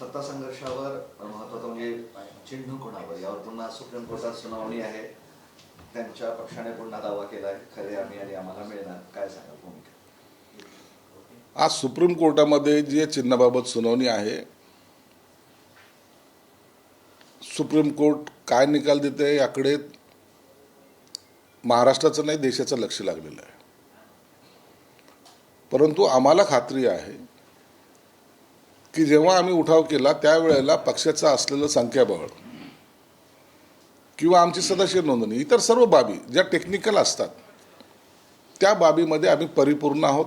सत्ता संघर्षावर महत्वाचं म्हणजे चिन्ह कोणावर? यावर पुन्हा सुप्रीम कोर्टात सुनावणी आहे. त्यांच्या पक्षाने पुन्हा दावा केलाय. खरे आम्ही आणि आम्हाला मिळणार. काय सांगा भूमिका? आज सुप्रीम कोर्टामध्ये जे चिन्हाबाबत सुनावणी आहे सुप्रीम कोर्ट काय निकाल देते याकडे महाराष्ट्राचं नाही देशाचं लक्ष लागलेलं आहे. परंतु आम्हाला खात्री आहे की जेव्हा आम्ही उठाव केला त्यावेळेला पक्षाचं असलेलं संख्याबळ किंवा आमची सदस्य नोंदणी इतर सर्व बाबी ज्या टेक्निकल असतात त्या बाबीमध्ये आम्ही परिपूर्ण आहोत.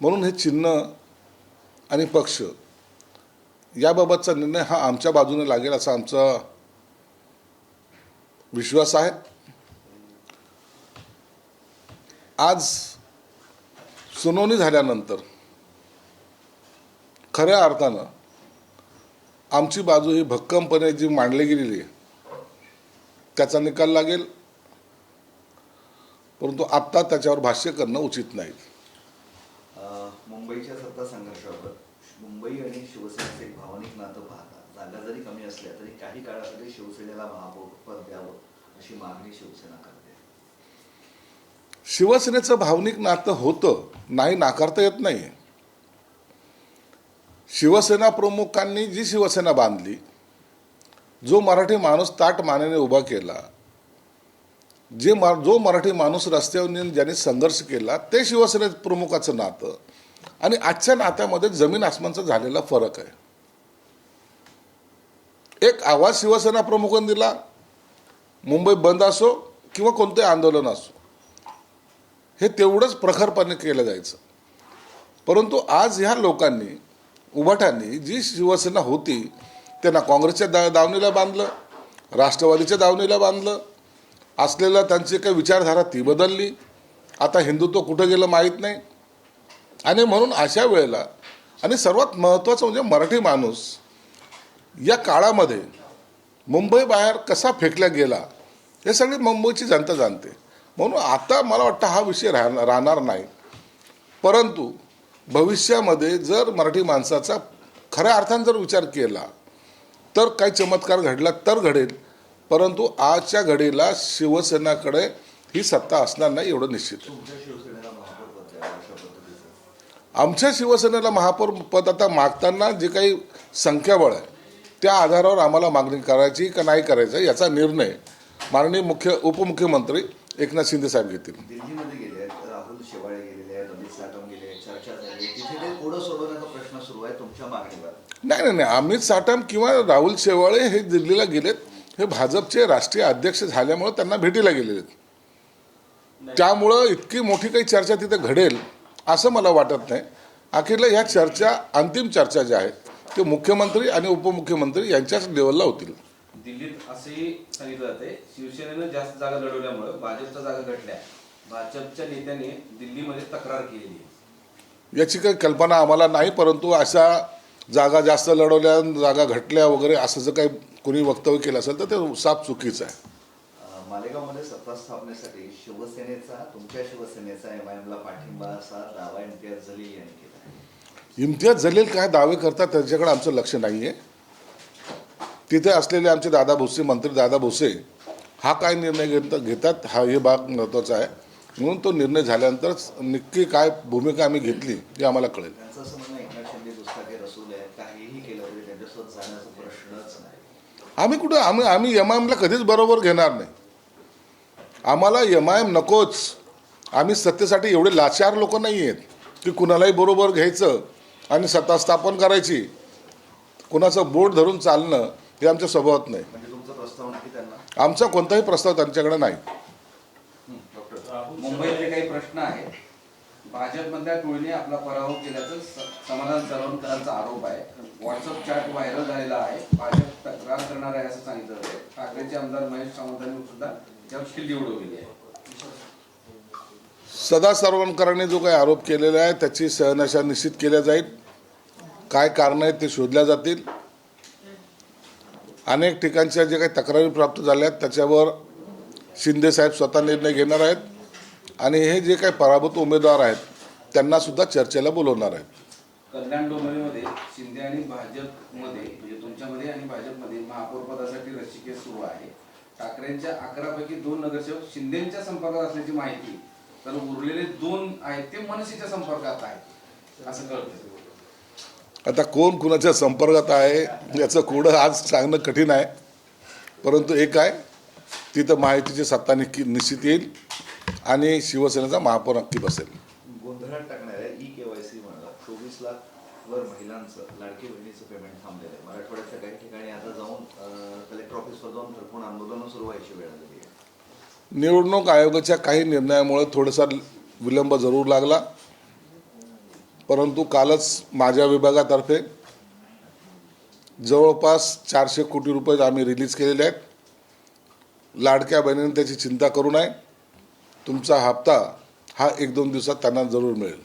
म्हणून हे चिन्ह आणि पक्ष याबाबतचा निर्णय हा आमच्या बाजूने लागेल असा आमचा विश्वास आहे. आज सुनावणी झाल्यानंतर खऱ्या अर्थानं आमची बाजू ही भक्कमपणे जी मांडली गेलेली आहे त्याचा निकाल लागेल. परंतु आत्ता त्याच्यावर भाष्य करणं उचित नाही. मुंबईच्या सत्ता संघर्षावर मुंबई आणि शिवसेनेचे एक भावनिक नातं पाहता जागा जरी कमी असल्या तरी काही काळासाठी शिवसेनेला महापौर पद द्यावं अशी मागणी शिवसेना करते. शिवसेनेचं भावनिक नातं होतं नाही नाकारता येत नाही. शिवसेना प्रमुखांनी जी शिवसेना बांधली जो मराठी माणूस ताट मानेने उभा केला जे मा जो मराठी माणूस रस्त्यावर नेऊन ज्यांनी संघर्ष केला ते शिवसेने प्रमुखाचं नातं. आणि आजच्या नात्यामध्ये जमीन आसमानचा झालेला फरक आहे. एक आवाज शिवसेना प्रमुखांनी दिला मुंबई बंद असो किंवा कोणते आंदोलन असो हे तेवढंच प्रखरपणे केलं जायचं. परंतु आज ह्या लोकांनी उभाटांनी जी शिवसेना होती त्यांना काँग्रेसच्या दा दावणीला बांधलं राष्ट्रवादीच्या दावणीला बांधलं असलेल्या त्यांची काही विचारधारा ती बदलली. आता हिंदुत्व कुठं गेलं माहीत नाही. आणि म्हणून अशा वेळेला आणि सर्वात महत्त्वाचं म्हणजे मराठी माणूस या काळामध्ये मुंबई बाहेर कसा फेकला गेला हे सगळी मुंबईची जनता जाणते. म्हणून आता मला वाटतं हा विषय राहणार राहणार नाही. परंतु भविष्यामध्ये जर मराठी माणसाचा खऱ्या अर्थाने जर विचार केला तर काही चमत्कार घडला तर घडेल. परंतु आजच्या घडीला शिवसेनाकडे ही सत्ता असणार नाही एवढं निश्चित. आमच्या शिवसेनेला महापौर पद आता मागताना जे काही संख्याबळ आहे त्या आधारावर आम्हाला मागणी करायची का नाही करायचं याचा निर्णय माननीय मुख्य उपमुख्यमंत्री एकनाथ शिंदे साहेब घेतील दिल्लीमध्ये गेले आहेत राहुल शेवाळे गेलेले आहेत अमित साटम गेले आहेत चर्चा झाली आहे. तिथे ते पुढं सोडवण्याचा प्रश्न सुरू आहे तुमच्या मागणीवर नाही नाही नाही. अमित साटम किंवा राहुल शेवाळे हे दिल्लीला गेलेत. हे भाजपचे राष्ट्रीय अध्यक्ष झाल्यामुळे त्यांना भेटीला गेलेले त्यामुळं इतकी मोठी काही चर्चा तिथे घडेल असं मला वाटत नाही. अखेरला ह्या चर्चा अंतिम चर्चा ज्या आहेत ते मुख्यमंत्री आणि उपमुख्यमंत्री यांच्याच लेवलला होतील. दिल्लीत असेही सांगितलं जाते शिवसेनेनं जास्त जागा लढवल्यामुळे भाजपच्या जागा घटल्या. भाजपच्या नेत्यांनी दिल्लीमध्ये तक्रार केलेली आहे. याची काही कल्पना आम्हाला नाही परंतु अशा जागा जास्त लढवल्या जागा घटल्या वगैरे असं जर काही कोणी वक्तव्य केलं असेल तर ते साफ चुकीचं आहे. मालेगावमध्ये सत्ता स्थापनेसाठी शिवसेनेचा तुमच्या शिवसेनेचा एम आय एमला पाठिंबा असा दावा इम्तियाज जलील यांनी केला इम्तियाज जलील काय दावे करतात त्याच्याकडे आमचं लक्ष नाही आहे तिथे असलेले आमचे दादा भुसे मंत्री दादा भुसे हा काय निर्णय घेत घेतात हा हे भाग महत्त्वाचा आहे. म्हणून तो निर्णय झाल्यानंतरच नक्की काय भूमिका आम्ही घेतली हे आम्हाला कळेल. आम्ही कुठं आम्ही आम्ही एम आय एमला कधीच बरोबर घेणार नाही. आम्हाला एम आय एम नकोच. आम्ही सत्तेसाठी एवढे लाचार लोक नाही आहेत की कुणालाही बरोबर घ्यायचं आणि सत्ता स्थापन करायची. कुणाचं बोट धरून चालणं हे आमच्या स्वभावात नाही. म्हणजे आमचा कोणताही प्रस्ताव त्यांच्याकडे नाही. मुंबईतले काही प्रश्न आहेत. भाजपमधल्या टोळीने आपला पराभव केल्याचं समाधान सरवणकरांचा आरोप आहे. व्हॉट्सअप चॅट व्हायरल झालेला आहे. भाजप तक्रार करणार आहे असं सांगितलं जाते ठाकरेचे आमदार महेश सावंतांनी सुद्धा त्यावर खिल्ली उडवलेली आहे. सदा सारवणकरांनी जो काही आरोप केलेला आहे त्याची सहनशा निश्चित केल्या जाईल. काय कारणं आहेत ते शोधल्या जातील. अनेक ठिकाणच्या जे काही तक्रारी प्राप्त झाल्या आहेत त्याच्यावर शिंदे साहेब स्वतः निर्णय घेणार आहेत. आणि हे जे काही पराभूत उमेदवार आहेत त्यांना सुद्धा चर्चेला बोलवणार आहेत. कल्याण डोंबिवलीमध्ये शिंदे आणि भाजपमध्ये म्हणजे तुमच्यामध्ये आणि भाजपमध्ये महापौर पदासाठी रस्सीकेस सुरू आहे. ठाकरेंच्या अकरापैकी दोन नगरसेवक शिंदेच्या संपर्कात असल्याची माहिती तर उरलेले दोन आहेत ते मनसेच्या संपर्कात आहेत. असं कळतं आता कोण कुणाच्या संपर्कात आहे याचं कोडं आज सांगणं कठीण आहे. परंतु एक आहे तिथं माहितीची सत्ता निश्चित येईल. आणि शिवसेनेचा महापौर नक्की बसेल. गोंधळात टाकणाऱ्या ई के वाय सी म्हणा चोवीस लाख वर महिलांचं लाडकी बहिणीचं पेमेंट थांबलेलं आहे. मराठवाड्याच्या काही ठिकाणी आता जाऊन कलेक्टर ऑफिसवर जाऊन घरपून आंदोलनं सुरू व्हायची वेळ आलेली आहे? निवडणूक आयोगाच्या काही निर्णयामुळे थोडासा विलंब जरूर लागला. परंतु कालच माझ्या विभागातर्फे जवळपास चारशे कोटी रुपये आम्ही रिलीज केलेले आहेत. लाडक्या बहिणीने त्याची चिंता करू नये. तुमचा हप्ता हा एक दोन दिवसात त्यांना जरूर मिळेल.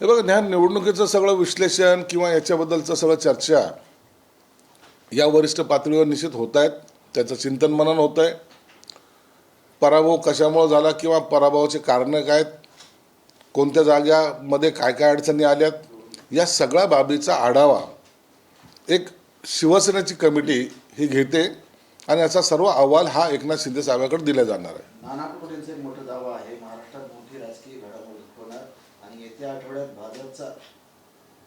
हे बघा ह्या निवडणुकीचं सगळं विश्लेषण किंवा याच्याबद्दलचं सगळं चर्चा या वरिष्ठ पातळीवर निश्चित होत आहेत. त्याचं चिंतन मनन होत आहे. पराभव कशामुळे झाला किंवा पराभवाचे कारणं काय कोणत्या जाग्यामध्ये काय काय अडचणी आल्यात? या सगळ्या बाबीचा आढावा एक शिवसेनेची कमिटी ही घेते आणि याचा सर्व अहवाल हा एकनाथ शिंदे साहेबांकडे दिला जाणार आहे. नाना पटोलेंचा एक मोठा दावा आहे महाराष्ट्रात मोठी राजकीय घडामोडी होणार आणि येत्या आठवड्यात भाजपचा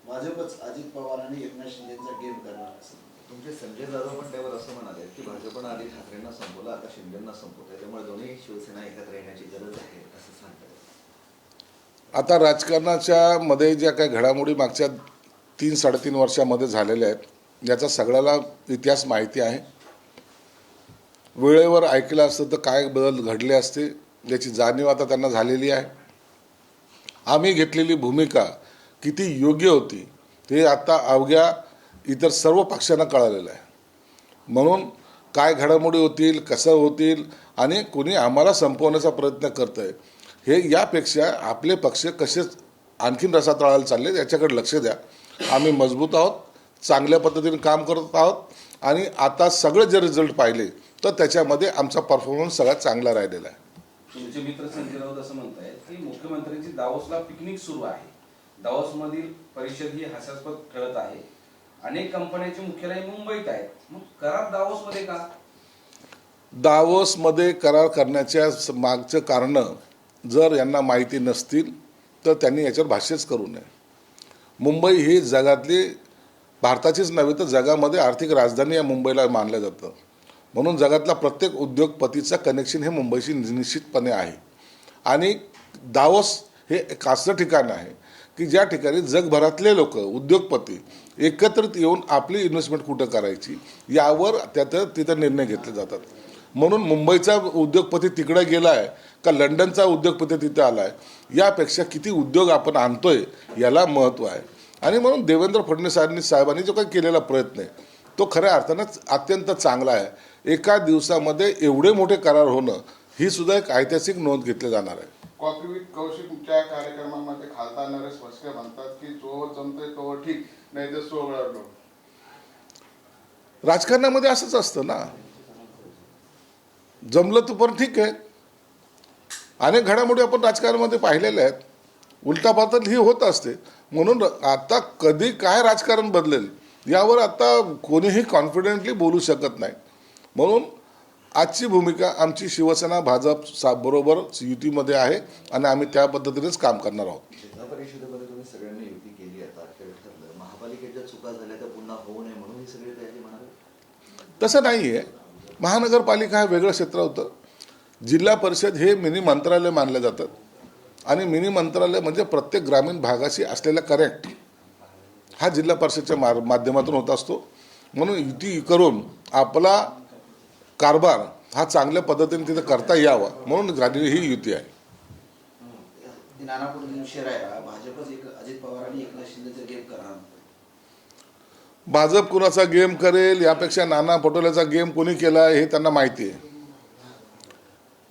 भाजपच अजित पवार आणि एकनाथ शिंदेचा गेम करणार असं. तुमचे संजय जाधव पण त्यावर असं म्हणाले की भाजपनं आधी ठाकरेंना संपवलं आता शिंदेना संपवतंय. त्यामुळे दोन्ही शिवसेना एकत्र येण्याची गरज आहे असं सांगतात. आता राजकारणाच्या मध्ये ज्या काही घडामोडी मागच्या तीन साडेतीन वर्षामध्ये झालेल्या आहेत. याचा सगळ्याला इतिहास माहिती आहे. वेळेवर ऐकलं असतं तर काय बदल घडले असते याची जाणीव आता त्यांना झालेली आहे. आम्ही घेतलेली भूमिका किती योग्य होती ते आता अवघ्या इतर सर्व पक्षांना कळालेलं आहे. म्हणून काय घडामोडी होतील कसं होतील आणि कोणी आम्हाला संपवण्याचा प्रयत्न करतं आहे हे यापेक्षा आपले पक्ष कसे आणखीन रसातळाला चालले याच्याकडे लक्ष द्या. आम्ही मजबूत आहोत चांगल्या पद्धतीने काम करत आहोत आणि आता सगळे जे रिझल्ट पाहिले तर त्याच्यामध्ये आमचा परफॉर्मन्स सगळ्यात चांगला राहिलेला आहे. तुमचे मित्र संजय राऊत असं म्हणतायत की मुख्यमंत्र्यांची दावोसला पिकनिक सुरू आहे. दावोस मधील परिषद ही हास्यास्पद ठरत आहे. अनेक कंपन्यांचे मुख्यालय मुंबईत आहेत. मग करार दावोस मध्ये का? दावोसमध्ये करार करण्याच्या मागचं कारणं जर यांना माहिती नसतील तर त्यांनी याच्यावर भाष्यच करू नये. मुंबई ही जगातली भारताचीच नव्हे तर जगामध्ये आर्थिक राजधानी या मुंबईला मानलं जातं. म्हणून जगातला प्रत्येक उद्योगपतीचं कनेक्शन हे मुंबईशी निश्चितपणे आहे. आणि दावोस हे एक असं ठिकाण आहे की ज्या ठिकाणी जगभरातले लोक उद्योगपती एकत्रित येऊन आपली इन्व्हेस्टमेंट कुठं करायची यावर त्यात तिथं निर्णय घेतले जातात. म्हणून मुंबईचा उद्योगपती तिकडे गेला आहे का लंडनचा उद्योगपती तिथे आला आहे यापेक्षा किती उद्योग आपण आणतोय याला महत्त्व आहे. आणि म्हणून देवेंद्र फडणवीस साहेबांनी जो काही केलेला प्रयत्न आहे तो खऱ्या अर्थानं अत्यंत चांगला आहे. एका दिवसामध्ये एवढे मोठे करार होणं ही सुद्धा एक ऐतिहासिक नोंद घेतली जाणार आहे. कॉफी विथ कौशिकच्या कार्यक्रमामध्ये खासदार नरेश म्हस्के म्हणतात की जोवर जमतोय ठीक नाही तर राजकारणामध्ये असंच असतं ना. जमलं तर पण ठीक आहे. अनेक घडामोडी आपण राजकारणामध्ये पाहिलेल्या आहेत. उलटापालट ही होत असते. म्हणून आता कधी काय राजकारण बदलेल यावर आता कोणीही कॉन्फिडेंटली बोलू शकत नाही. म्हणून आजची भूमिका आमची शिवसेना भाजप सा बरोबर युतीमध्ये आहे आणि आम्ही त्या पद्धतीनेच काम करणार आहोत. जिल्हा परिषदेमध्ये तुम्ही सगळ्यांनी युती केली आता अखेर ठरलं. महापालिकेच्या चुका झाल्या त्या पुन्हा होऊ नये म्हणून ही सगळी तयारी म्हणावी तसं नाही आहे महानगरपालिका हा वेगळं क्षेत्र होतं. जिल्हा परिषद हे मिनी मंत्रालय मानलं जातं आणि मिनी मंत्रालय म्हणजे प्रत्येक ग्रामीण भागाशी असलेला करेक्ट हा जिल्हा परिषदच्या मार माध्यमातून होत असतो. म्हणून युती करून आपला कारभार हा चांगल्या पद्धतीने तिथं करता यावा. म्हणून झालेली ही युती आहे. भाजप कुणाचा गेम करेल यापेक्षा नाना पटोलेचा गेम कोणी केला हे त्यांना माहिती आहे.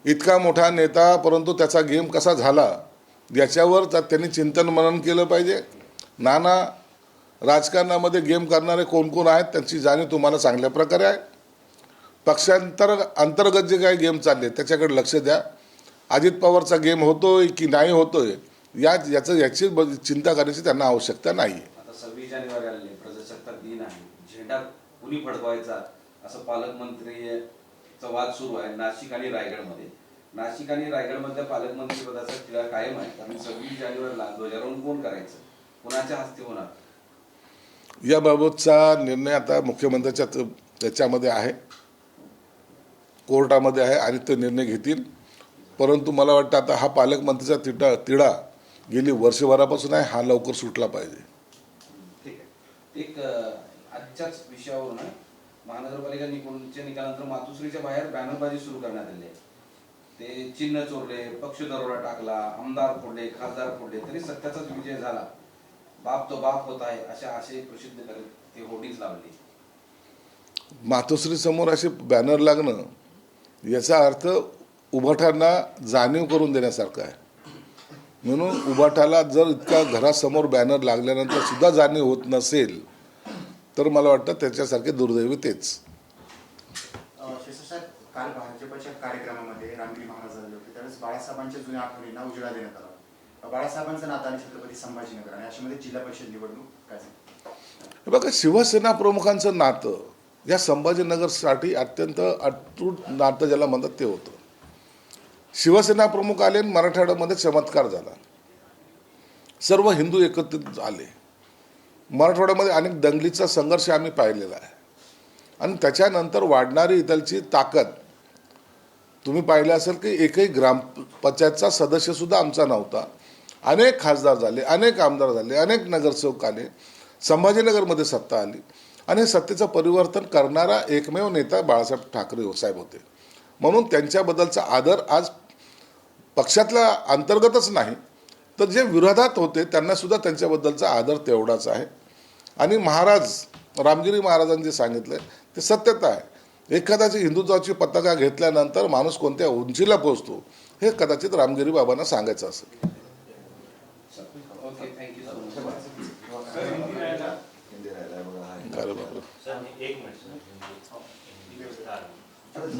इतका मोठा नेता परंतु त्याचा गेम कसा झाला याच्यावर त्या- त्यांनी चिंतन मनन केलं पाहिजे. नाना राजकारणामध्ये गेम करणारे कोण कोण आहेत त्यांची जाणीव तुम्हाला चांगल्या प्रकारे आहे. पक्षांतर अंतर्गत जे काही गेम चालले त्याच्याकडे लक्ष द्या. अजित पवारचा गेम होतोय की नाही होतोय या याचं याची ब- चिंता करण्याची त्यांना आवश्यकता नाही आहे आता सव्वीस जानेवारी आलेली प्रजासत्ताक दिन आहे. झेंडा कुणी फडकवायचा? असं पालकमंत्रीचा वाद सुरू आहे. नाशिक आणि रायगडमध्ये. नाशिक आणि रायगडमधल्या पालकमंत्री पदाचा तिढा कायम आहे. कारण सव्वीस जानेवारीला ध्वजारोहण कोण करायचं? कोणाच्या हस्ते होणार? याबाबतचा निर्णय आता मुख्यमंत्र्याच्या त्याच्यामध्ये आहे. कोर्टामध्ये आहे आणि ते निर्णय घेतील. परंतु मला वाटतं आता हा पालकमंत्रीचा तिढा तिढा गेली वर्षभरापासून आहे. हा लवकर सुटला पाहिजे. ठीक आहे. एक आजच्याच विषयावरून. महानगरपालिका निकोणच्या निकालानंतर मातुश्रीच्या बाहेर बॅनरबाजी सुरू करण्यात आली आहे. ते चिन्ह चोरले पक्ष दरोडा टाकला आमदार फोडले खासदार फोडले तरी सत्याचाच विजय झाला. बाप तो बाप होत आहे अशा आशय प्रसिद्ध करत ते होर्डिंग लावली. मातोश्री समोर असे बॅनर लागणं याचा अर्थ उभाटांना जाणीव करून देण्यासारखं आहे. म्हणून उभाटाला जर इतका घरासमोर बॅनर लागल्यानंतर सुद्धा जाणीव होत नसेल तर मला वाटतं त्याच्यासारखे दुर्दैवी तेच. शिवसाहेब काल भाजपच्या कार्यक्रमामध्ये रामगिरी महाराज आले होते. त्यावेळेस बाळासाहेबांच्या जुन्या आठवणींना उजेडा देण्यात आला. बाळासाहेबांचं नातं आणि छत्रपती संभाजीनगर आणि अशामध्ये जिल्हा परिषद निवडणूक काय सांगता? बघा शिवसेना प्रमुखांचं नातं या संभाजीनगरसाठी अत्यंत अटूट नातं ज्याला म्हणतात ते होतं. शिवसेना प्रमुख आले मराठवाड्यामध्ये चमत्कार झाला. सर्व हिंदू एकत्रित आले. मराठवाड्यामध्ये अनेक दंगलीचा संघर्ष आम्ही पाहिलेला आहे. आणि त्याच्यानंतर वाढणारी इथलची ताकद तुम्ही पाहिलं असेल की एकही ग्रामपंचायतचा सदस्यसुद्धा आमचा नव्हता. अनेक खासदार झाले अनेक आमदार झाले अनेक नगरसेवक आले संभाजीनगरमध्ये सत्ता आली. आणि सत्तेचं परिवर्तन करणारा एकमेव नेता बाळासाहेब ठाकरे साहेब होते. म्हणून त्यांच्याबद्दलचा आदर आज पक्षातल्या अंतर्गतच नाही तर जे विरोधात होते त्यांनासुद्धा त्यांच्याबद्दलचा आदर तेवढाच आहे. आणि महाराज रामगिरी महाराजांनी जे सांगितलं ते सत्यता आहे. एखाद्याची हिंदुत्वाची पताका घेतल्यानंतर माणूस कोणत्या उंचीला पोहोचतो हे कदाचित रामगिरी बाबांना सांगायचं असेल.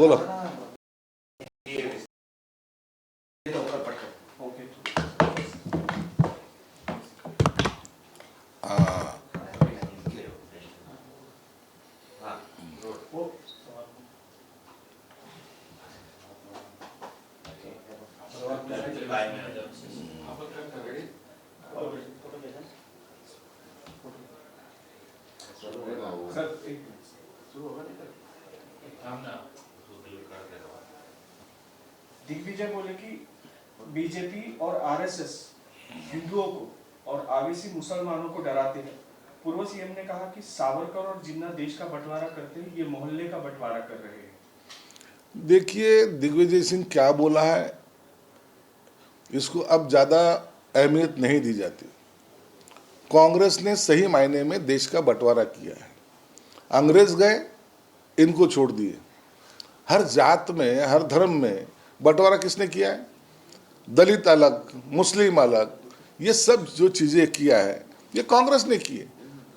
ओके दिग्विजय बोले कि बीजेपी और आरएसएस हिंदुओं को और आवेशी मुसलमानों को डराते हैं। पूर्व सीएम ने कहा कि सावरकर और जिन्ना देश का बंटवारा करते हैं, ये मोहल्ले का बंटवारा कर रहे हैं। देखिए, दिग्विजय सिंह क्या बोला है इसको अब ज़्यादा अहमियत नहीं दी जाती। कांग्रेस ने सही मायने में देश का बंटवारा किया है। अंग्रेज़ गए, इनको छोड़ दिए। हर जात में, हर धर्म में बंटवारा किसने किया है? दलित अलग, मुस्लिम अलग, ये सब जो चीज़ें किया है, ये कांग्रेस ने की है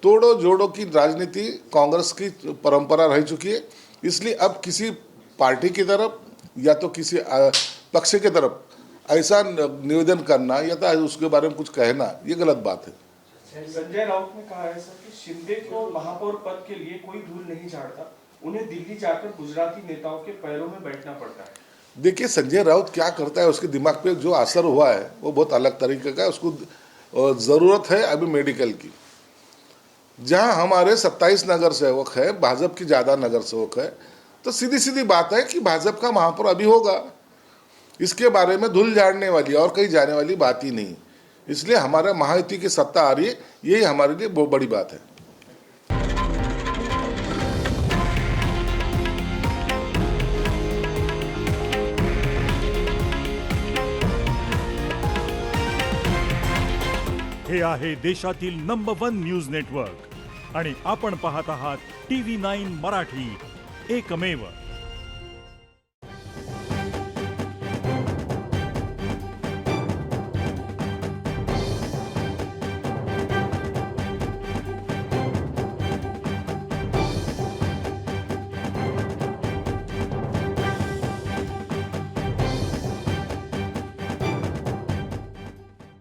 तोड़ो जोड़ो की राजनीति कांग्रेस की परंपरा रह चुकी है। इसलिए अब किसी पार्टी की तरफ़ या तो किसी पक्ष की तरफ़ ऐसा निवेदन करना या तो उसके बारे में कुछ कहना ये गलत बात है। संजय राउत ने कहा है सर कि शिंदे को महापौर पद के लिए कोई धूल नहीं झाड़ता उन्हें दिल्ली जाकर गुजराती नेताओं के पैरों में बैठना पड़ता है। देखिए संजय राउत क्या करता है उसके दिमाग पे जो असर हुआ है वो बहुत अलग तरीके का है उसको ज़रूरत है अभी मेडिकल की। जहाँ हमारे 27 नगर सेवक है भाजपा की ज़्यादा नगर सेवक है तो सीधी सीधी बात है कि भाजपा का महापौर अभी होगा। इसके बारे में धुल झाड़ने वाली और कहीं जाने वाली बात ही नहीं। इसलिए हमारा महायुति की सत्ता आ रही है, यही हमारे लिए बहुत बड़ी बात है। हे आहे देशातील नंबर वन न्यूज़ नेटवर्क आणि आपण पाहत आहात टी नाईन मराठी. एकमेव.